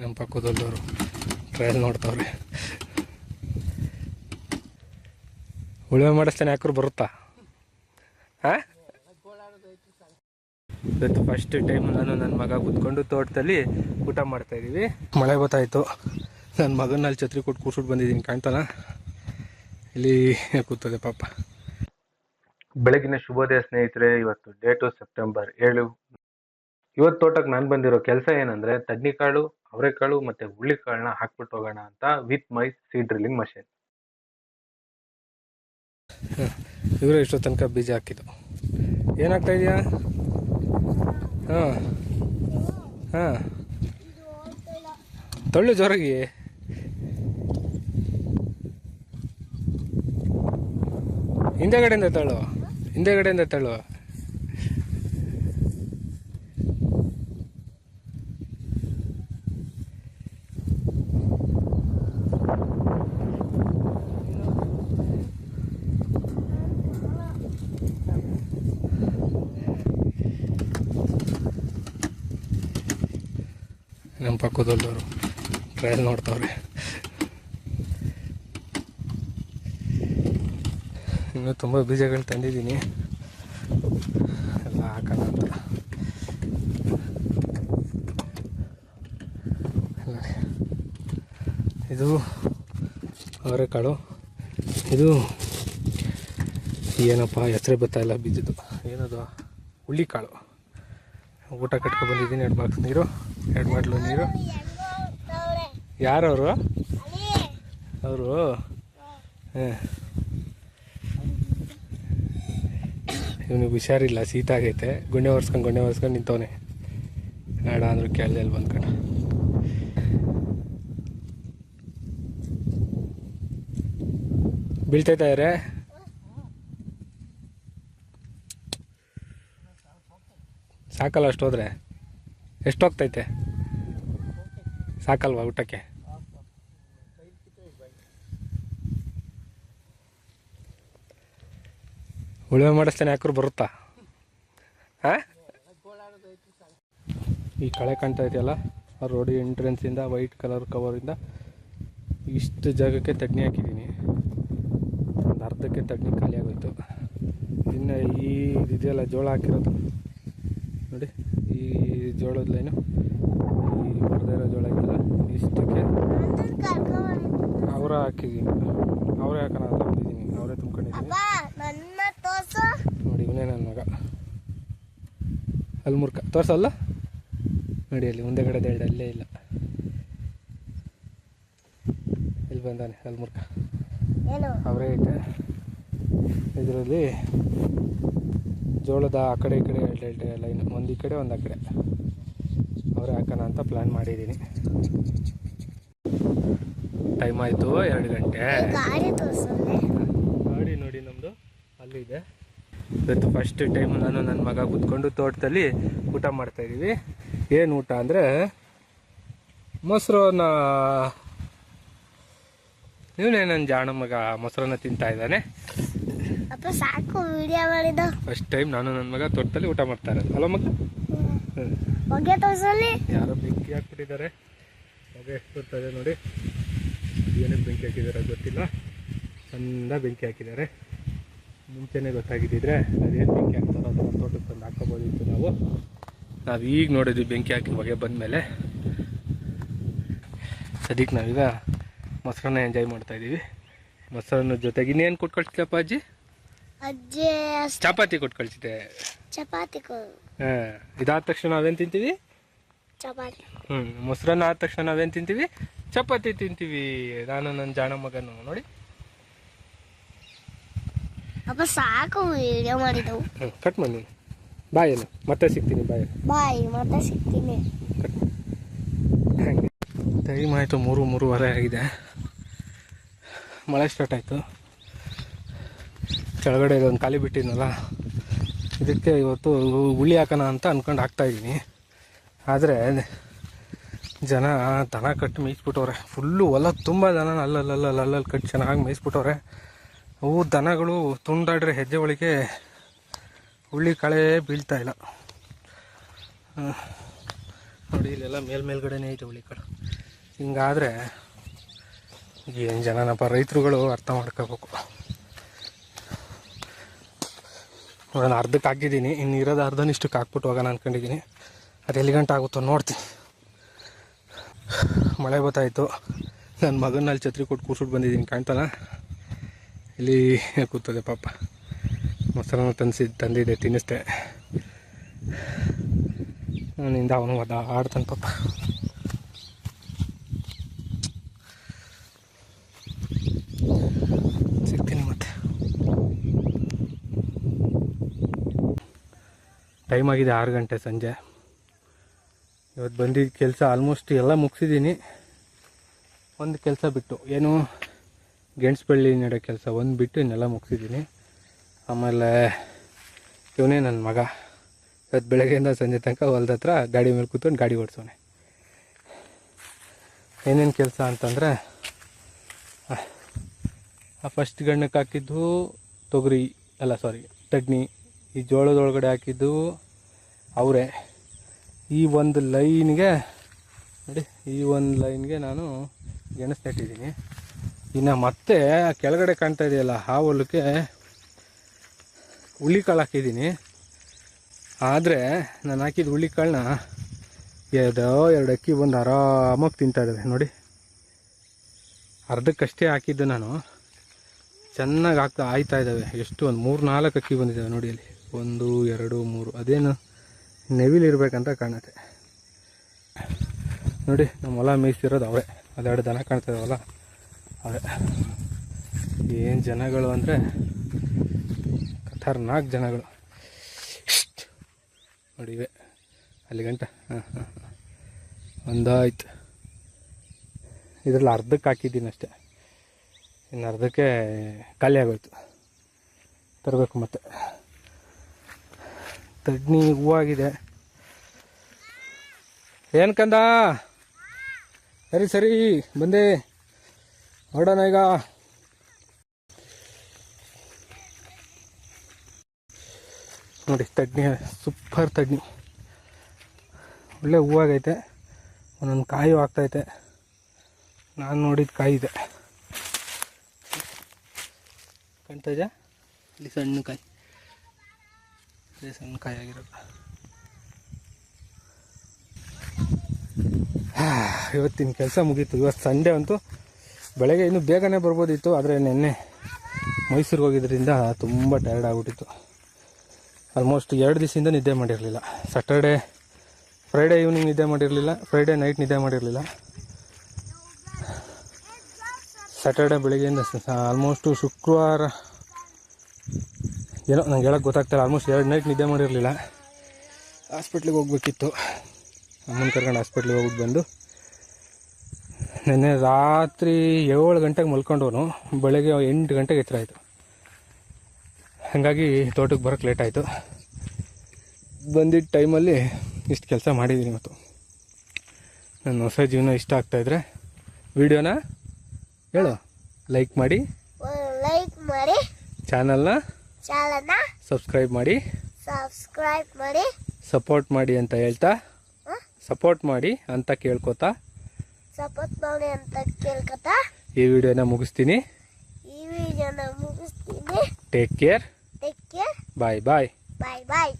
ನಮ್ಮ ಪಕ್ಕದಲ್ಲವರು ಟ್ರಯಲ್ ನೋಡ್ತಾವ್ರೆ. ಉಳುಮೆ ಮಾಡಿಸ್ತಾನೆ ಯಾಕ್ರು ಬರುತ್ತಾ? ಹಾಂ? ಇವತ್ತು ಫಸ್ಟ್ ಟೈಮ್ ನಾನು ನನ್ನ ಮಗ ಕುತ್ಕೊಂಡು ತೋಟದಲ್ಲಿ ಊಟ ಮಾಡ್ತಾ ಇದ್ದೀವಿ. ಮಳೆ ಗೊತ್ತಾಯಿತು. ನನ್ನ ಮಗನ ಅಲ್ಲಿ ಛತ್ರಿ ಕೊಟ್ಟು ಕೂರ್ಸ್ಬಿಟ್ಟು ಬಂದಿದ್ದೀನಿ ಕಾಣ್ತಾನ ಇಲ್ಲಿ ಕೂತದೆ ಪಾಪ. ಬೆಳಗಿನ ಶುಭೋದಯ ಸ್ನೇಹಿತರೆ ಇವತ್ತು ಡೇಟು ಸೆಪ್ಟೆಂಬರ್ ಏಳು. ಇವತ್ತು ತೋಟಕ್ಕೆ ನಾನು ಬಂದಿರೋ ಕೆಲಸ ಏನಂದರೆ ತಡ್ನಿಕಾಳು ಅವರೆಕಾಳು ಮತ್ತೆ ಹುರುಳಿಕಾಳನ್ನ ಹಾಕ್ಬಿಟ್ಟು ಹೋಗೋಣ ಅಂತ with my seed drilling machine. ಇವರು ಇಷ್ಟೋ ತನಕ ಬೀಜ ಹಾಕಿದ್ದು. ಏನಾಗ್ತಾ ಇದೆಯಾ? ಹಾಂ. ಹಾಂ. ತಳ್ಳು ಜೋರಾಗಿ. ಹಿಂದೆಗಡೆಯಿಂದ ತಳ್ಳು. ಹಿಂದೆಗಡೆಯಿಂದ ತಳ್ಳು. ನಮ್ಮ ಪಕ್ಕದಲ್ಲವರು ಟ್ರಯಲ್ ನೋಡ್ತಾವ್ರೆ. ಇನ್ನೂ ತುಂಬ ಬೀಜಗಳು ತಂದಿದ್ದೀನಿ. ಎಲ್ಲ ಹಾಕೋಣ ಅಂತ. ಇದು ಅವರೆಕಾಳು. ಇದು ಏನಪ್ಪ ಹೆಸರೇ ಇಲ್ಲ ಬಿದ್ದಿದ್ದು ಏನದು? ಹುಳ್ಳಿಕಾಳು. ಊಟ ಕಟ್ಕೊ ಬಂದಿದ್ದೀನಿ, ಎರಡು ಬಾಕ್ಸ್ ನೀರು. ಎರಡು ಬಾಟ್ಲು ನೀರು. ಯಾರವರು? ಅವರು? ಇವನಿಗೆ ಹುಷಾರಿಲ್ಲ, ಶೀತ ಆಗೈತೆ. ಗುಂಡೆ ಒರೆಸ್ಕೊಂಡು ಗುಂಡೆ ಒರೆಸ್ಕೊಂಡು ನಿಂತವನೆ. ಬೇಡ ಅಂದರು ಕೇಳ್ದೆ ಅಲ್ಲಿ ಬಂದ್ಕಂಡ ಬೀಳ್ತೈತಾ ಇದ್ರೆ ಸಾಕಲ್ಲ ಅಷ್ಟು ಹೋದ್ರೆ? ಎಷ್ಟು ಹೋಗ್ತೈತೆ ಸಾಕಲ್ವಾ ಊಟಕ್ಕೆ? ಉಳುಮೆ ಮಾಡಿಸ್ತೇನೆ ಯಾಕ್ರು ಬರುತ್ತಾ? ಹಾಂ? ಈ ಕಳೆ ಕಾಣ್ತಾ ಇದೆಯಲ್ಲ, ಆ ರೋಡ್ ಎಂಟ್ರೆನ್ಸಿಂದ ವೈಟ್ ಕಲರ್ ಕವರಿಂದ ಇಷ್ಟು ಜಾಗಕ್ಕೆ ತಗ್ನಿ ಹಾಕಿದ್ದೀನಿ. ಒಂದು ಅರ್ಧಕ್ಕೆ ತಗ್ನಿ ಖಾಲಿ ಆಗೋಯ್ತು. ಇನ್ನು ಈ ಇದೆಯಲ್ಲ, ಜೋಳ ಹಾಕಿರೋದು. ನೋಡಿ. ಈ ಜೋಳದ ಲೈನು ಈ ಬರ್ದಿರೋ ಜೋಳ ಇದೆಲ್ಲ ಇಷ್ಟಕ್ಕೆ ಅವರ ಹಾಕಿದ್ದೀನಿ ಅವರೇ ಹಾಕೋಣ ಅಂತ ಬಂದಿದ್ದೀನಿ ಅವರೇ ತುಂಬ್ಕೊಂಡಿದ್ದೀನಿ ನೋಡಿ ಇವನೇ ನನ್ನ ಮಗ. ಅಲ್ಲಿ ಮುರ್ಕ. ತೋರ್ಸಲ್ಲ? ನೋಡಿ ಅಲ್ಲಿ ಮುಂದೆಗಡೆ ಎರಡು ಅಲ್ಲೇ ಇಲ್ಲ. ಇಲ್ಲಿ ಬಂದಾನೆ ಅಲ್ಲಿ ಮುರ್ಕ. ಅವರೇ ಐತೆ ಇದರಲ್ಲಿ ಜೋಳದ ಆ ಕಡೆ ಈ ಕಡೆ ಎರಡು ಎರಡು ಲೈನ್ ಒಂದು ಈ ಕಡೆ ಒಂದು ಆ ಕಡೆ. ಅವರೇ ಹಾಕೋಣ ಅಂತ ಪ್ಲ್ಯಾನ್ ಮಾಡಿದ್ದೀನಿ. ಟೈಮ್ ಆಯಿತು ಎರಡು ಗಂಟೆ. ಗಾಡಿ ನೋಡಿ ನಮ್ಮದು ಅಲ್ಲಿದೆ ಇವತ್ತು ಫಸ್ಟ್ ಟೈಮ್ ನಾನು ನನ್ನ ಮಗ ಕೂತ್ಕೊಂಡು ತೋಟದಲ್ಲಿ ಊಟ ಮಾಡ್ತಾ ಇದ್ದೀವಿ ಏನು ಊಟ ಅಂದರೆ ಮೊಸರನ್ನ. ಇವನೇ ನನ್ನ ಜಾಣ ಮಗ ಮೊಸರನ್ನ ತಿಂತಾ ಇದ್ದಾನೆ. ಅಪ್ಪ ಸಾಕು ವಿಡಿಯೋ ಮಾಡಿದ ಫಸ್ಟ್ ಟೈಮ್ ನಾನು ನನ್ನ ಮಗ ತೋಟದಲ್ಲಿ ಊಟ ಮಾಡ್ತಾ ಇರೋದು. ಅಲ್ಲ ಮಗ. ಹೊಗೆ ತೋರ್ಸಲ್ಲಿ. ಯಾರೋ ಬೆಂಕಿ ಹಾಕ್ಬಿಟ್ಟಿದ್ದಾರೆ. ಹೊಗೆ ಬರ್ತದೆ ನೋಡಿ. ಏನಕ್ಕೆ ಬೆಂಕಿ ಹಾಕಿದ್ದಾರೆ ಗೊತ್ತಿಲ್ಲ. ಚಂದ ಬೆಂಕಿ ಹಾಕಿದ್ದಾರೆ. ಮುಂಚೆನೇ ಗೊತ್ತಾಗಿದ್ದಿದ್ರೆ ಅದೇನು ಬೆಂಕಿ ಹಾಕ್ತಾರೋ ಅದನ್ನು ತೋಟಕ್ಕೆ ತಂದು ಹಾಕೋಬೋದಿತ್ತು ನಾವು. ನಾವು ಈಗ ನೋಡಿದ್ವಿ ಬೆಂಕಿ ಹಾಕಿ ಹೊಗೆ ಬಂದಮೇಲೆ. ಸದ್ಯಕ್ಕೆ ನಾವೀಗ ಮೊಸರನ್ನ ಎಂಜಾಯ್ ಮಾಡ್ತಾಯಿದ್ದೀವಿ ಮೊಸರನ್ನ ಜೊತೆಗೆ ಇನ್ನೇನು ಕೊಟ್ಟು ಕಳಿಸ್ತೀಯಪ್ಪ ಅಜ್ಜಿ? ಅಜ್ಜಿ ಚಪಾತಿ ಕೊಟ್ಟು ಕಳಿಸಿದೆ ಚಪಾತಿ ಹಾಂ ಇದಾದ ತಕ್ಷಣ ನಾವೇನು ತಿಂತೀವಿ? ಚಪಾತಿ. ಹ್ಞೂ ಮೊಸರನ್ನ ಆದ ತಕ್ಷಣ ನಾವೇನು ತಿಂತೀವಿ? ಚಪಾತಿ ತಿಂತೀವಿ. ನಾನು ನನ್ನ ಜಾಣ ಮಗನು ನೋಡಿ. ಅಪ್ಪ ಸಾಕು ವಿಡಿಯೋ ಮಾಡಿದವು. ಹ್ಞೂ ಕಟ್ ಮಾಡಿ ಬಾಯೇನು ಮತ್ತೆ ಸಿಗ್ತೀನಿ ಬಾಯ್ ಬಾಯ್ ಮತ್ತೆ ಸಿಗ್ತೀನಿ. ಟೈಮ್ ಆಯಿತು ಮೂರು ಮೂರುವರೆ ಆಗಿದೆ. ಮಳೆ ಸ್ಟಾರ್ಟ್ ಆಯಿತು. ಕೆಳಗಡೆ ಇದೊಂದು ಖಾಲಿ ಬಿಟ್ಟಿದ್ನಲ್ಲ, ಇದಕ್ಕೆ ಇವತ್ತು ಹುಳಿ ಹಾಕೋಣ ಅಂತ ಅಂದ್ಕೊಂಡು ಹಾಕ್ತಾಯಿದ್ದೀನಿ ಆದರೆ ಜನ ದನ ಕಟ್ಟಿ ಮೇಯಿಸ್ಬಿಟ್ಟವ್ರೆ. ಫುಲ್ಲು ಹೊಲ ತುಂಬ ದನ ಅಲ್ಲಲ್ಲಲ್ಲ ಅಲ್ಲಲ್ಲಿ ಕಟ್ಟಿ ಚೆನ್ನಾಗಿ ಮೇಯಿಸ್ಬಿಟ್ಟವ್ರೆ. ಅವು ದನಗಳು ತುಂಡಾಡ್ರೆ ಹೆಜ್ಜೆ ಒಳಗೆ ಹುಳ್ಳಿ ಕಳೆ ಬೀಳ್ತಾ ಇಲ್ಲ. ನೋಡಿ ಇಲ್ಲೆಲ್ಲ ಮೇಲ್ ಮೇಲ್ಗಡೆನೇ ಐತೆ ಹುಳಿ ಕಾಳು. ಹಿಂಗಾದರೆ ಏನು ಜನನಪ್ಪ ರೈತರುಗಳು ಅರ್ಥ ಮಾಡ್ಕೋಬೇಕು. ನೋಡೋಣ ಅರ್ಧಕ್ಕೆ ಹಾಕಿದ್ದೀನಿ. ಇನ್ನು ಇರೋದು ಅರ್ಧನಿಷ್ಟಕ್ಕೆ ಹಾಕ್ಬಿಟ್ಟು ಹೋಗೋಣ ಅಂದ್ಕೊಂಡಿದ್ದೀನಿ ಅದು ಎಲ್ಲಿ ಗಂಟೆ ಆಗುತ್ತೋ ನೋಡ್ತೀನಿ. ಮಳೆ ಗೊತ್ತಾಯಿತು ನನ್ನ ಮಗನಲ್ಲಿ ಛತ್ರಿ ಕೊಟ್ಟು ಕೂರ್ಸ್ಬಿಟ್ಟು ಬಂದಿದ್ದೀನಿ ಕಾಣ್ತಾನ ಇಲ್ಲಿ ಕೂತದೆ ಪಾಪ. ಮೊಸರನ್ನು ತಂದಿಸಿ, ತಂದಿದ್ದೆ, ತಿನ್ನಿಸ್ದೆ. ನನ್ನಿಂದ ಅವನು ಅದ ಆಡ್ತಾನೆ ಪಾಪ ಸಿಗ್ತೀನಿ ಮತ್ತೆ ಟೈಮ್ ಆಗಿದೆ ಆರು ಗಂಟೆ ಸಂಜೆ. ಇವತ್ತು ಬಂದಿದ್ದ ಕೆಲಸ ಆಲ್ಮೋಸ್ಟ್ ಎಲ್ಲ ಮುಗಿಸಿದ್ದೀನಿ ಒಂದು ಕೆಲಸ ಬಿಟ್ಟು, ಏನು ಗೆಣಸು ಬಳ್ಳಿ ನೆಡೋ ಕೆಲಸ ಒಂದು ಬಿಟ್ಟು ಇನ್ನೆಲ್ಲ ಮುಗಿಸಿದ್ದೀನಿ ಆಮೇಲೆ ಇವನೇ ನನ್ನ ಮಗ. ಇವತ್ತು ಬೆಳಗ್ಗೆಯಿಂದ ಸಂಜೆ ತನಕ ಹೊಲ್ದ ಹತ್ರ ಗಾಡಿ ಮೇಲೆ ಕೂತ್ಕೊಂಡು ಗಾಡಿ ಓಡಿಸೋನೆ. ಏನೇನು ಕೆಲಸ ಅಂತಂದರೆ ಫಸ್ಟ್ ಗಣ್ಣಕ್ಕೆ ಹಾಕಿದ್ದು ತೊಗರಿ, ಅಲ್ಲ ಸಾರಿ ತಡ್ನಿ ಈ ಜೋಳದೊಳಗಡೆ ಹಾಕಿದ್ದು ಅವರೆ. ಈ ಒಂದು ಲೈನ್ಗೆ ನೋಡಿ, ಈ ಒಂದು ಲೈನ್ಗೆ ನಾನು ಗೆಣಸು ನೆಟ್ಟಿದ್ದೀನಿ. ಇನ್ನು ಮತ್ತೆ ಕೆಳಗಡೆ ಕಾಣ್ತಾ ಇದೆಯಲ್ಲ, ಆ ಹೊಲಕ್ಕೆ ಕಾಳು ಹಾಕಿದ್ದೀನಿ. ಆದರೆ ನಾನು ಹಾಕಿದ ಹುಳ್ಳಿಕಾಳನ್ನ ಯಾವುದೋ ಎರಡು ಅಕ್ಕಿ ಬಂದು ಆರಾಮಾಗಿ ತಿಂತಾ ಇದ್ದಾವೆ ನೋಡಿ. ಅರ್ಧಕ್ಕಷ್ಟೇ ಹಾಕಿದ್ದು ನಾನು. ಚೆನ್ನಾಗಿ ಹಾಕ್ತಾ ಆಯ್ತಾ ಇದ್ದಾವೆ ಎಷ್ಟು ಒಂದು ಮೂರು ನಾಲ್ಕು ಅಕ್ಕಿ ಬಂದಿದ್ದಾವೆ ನೋಡಿ ಅಲ್ಲಿ. ಒಂದು, ಎರಡು, ಮೂರು. ಅದೇನು ನೆವಿಲಿರ್ಬೇಕಂತ ಕಾಣುತ್ತೆ. ನೋಡಿ, ನಮ್ಮ ಹೊಲ ಮೇಯಿಸ್ತಿರೋದು ಅವೇ ಅದೆರಡು ದನ ಕಾಣ್ತಾ ಇದಾವಲ್ಲ ಅವೇ ಏನು ಜನಗಳು ಅಂದರೆ ಖತರ್ನಾಕ್ ಜನಗಳು. ನೋಡಿ ಇವೆ. ಅಲ್ಲಿ ಗಂಟ. ಹಾಂ ಹಾಂ. ಒಂದಾಯ್ತು. ಇದ್ರಲ್ಲಿ ಅರ್ಧಕ್ಕೆ ಹಾಕಿದ್ದೀನಿ ಅಷ್ಟೇ. ಇನ್ನು ಅರ್ಧಕ್ಕೆ ಖಾಲಿ ಆಗೋಯ್ತು. ತರಬೇಕು ಮತ್ತೆ. ತಡ್ನಿ ಹೂವಾಗಿದೆ. ಏನು ಕಂದ? ಸರಿ ಸರಿ, ಬಂದೆ. ಹೊರಡೋಣ ಈಗ. ನೋಡಿ ತಡ್ನಿ ಸೂಪರ್ ತಡ್ನಿ ಒಳ್ಳೆ ಹೂವಾಗೈತೆ. ಒಂದೊಂದು ಕಾಯಿ ಆಗ್ತೈತೆ. ನಾನು ನೋಡಿದ ಕಾಯಿ ಇದೆ. ಕಾಣ್ತಾ ಇಲ್ಲಿ ಸಣ್ಣ ಕಾಯಿ. ಇದೇ ಸಣ್ಣ ಕಾಯಿ ಆಗಿರೋದು. ಇವತ್ತಿನ ಕೆಲಸ ಮುಗೀತು. ಇವತ್ತು ಸಂಡೇ ಅಂತೂ ಬೆಳಗ್ಗೆ ಇನ್ನೂ ಬೇಗನೆ ಬರ್ಬೋದಿತ್ತು, ಆದರೆ ನಿನ್ನೆ ಮೈಸೂರಿಗೆ ಹೋಗಿದ್ದರಿಂದ ತುಂಬ ಟಯರ್ಡ್ ಆಗಿಬಿಟ್ಟಿತ್ತು. ಆಲ್ಮೋಸ್ಟ್ ಎರಡು ದಿವಸದಿಂದ ನಿದ್ದೆ ಮಾಡಿರಲಿಲ್ಲ. ಸ್ಯಾಟರ್ಡೆ ಫ್ರೈಡೇ ಈವ್ನಿಂಗ್ ನಿದ್ದೆ ಮಾಡಿರಲಿಲ್ಲ ಫ್ರೈಡೇ ನೈಟ್ ನಿದ್ದೆ ಮಾಡಿರಲಿಲ್ಲ. ಸ್ಯಾಟರ್ಡೆ ಬೆಳಗ್ಗೆಯಿಂದ ಆಲ್ಮೋಸ್ಟು ಶುಕ್ರವಾರ ಏನೋ ನಂಗೆ ಹೇಳೋಕ್ಕೆ ಗೊತ್ತಾಗ್ತಾಯಿಲ್ಲ ಆಲ್ಮೋಸ್ಟ್ ಎರಡು ನೈಟ್ ನಿದ್ದೆ ಮಾಡಿರಲಿಲ್ಲ. ಹಾಸ್ಪಿಟ್ಲಿಗೆ ಹೋಗ್ಬೇಕಿತ್ತು. ಅಮ್ಮನ ಕರ್ಕೊಂಡು ಹಾಸ್ಪಿಟ್ಲಿಗೆ ಹೋಗ್ಬಿಟ್ಟು ಬಂದು ನಿನ್ನೆ ರಾತ್ರಿ ಏಳು ಗಂಟೆಗೆ ಮಲ್ಕೊಂಡವನು ಬೆಳಗ್ಗೆ ಎಂಟು ಗಂಟೆಗೆ ಎಚ್ಚರ ಆಯಿತು ಹಾಗಾಗಿ ತೋಟಕ್ಕೆ ಬರೋಕ್ಕೆ ಲೇಟ್ ಆಯಿತು. ಬಂದಿದ್ದ ಟೈಮಲ್ಲಿ ಇಷ್ಟು ಕೆಲಸ ಮಾಡಿದ್ದೀನಿ ಇವತ್ತು. ನನ್ನ ಹೊಸ ಜೀವನ ಇಷ್ಟ ಆಗ್ತಾಯಿದ್ರೆ ವಿಡಿಯೋನ ಹೇಳು. ಲೈಕ್ ಮಾಡಿ. ಲೈಕ್ ಮಾಡಿ. ಚಾನಲ್ನ ಚಾನಲ್ನ ಸಬ್ಸ್ಕ್ರೈಬ್ ಮಾಡಿ ಸಬ್ಸ್ಕ್ರೈಬ್ ಮಾಡಿ. ಸಪೋರ್ಟ್ ಮಾಡಿ ಅಂತ ಹೇಳ್ತಾ ಸಪೋರ್ಟ್ ಮಾಡಿ ಅಂತ ಕೇಳ್ಕೊತಾ. ಸಪೋರ್ಟ್ ಮಾಡಿ ಅಂತ ಕೇಳ್ಕೊತಾ. ಈ ವಿಡಿಯೋನ ಮುಗಿಸ್ತೀನಿ. ಈ ವಿಡಿಯೋನ ಮುಗಿಸ್ತೀನಿ. Take care take care bye bye bye bye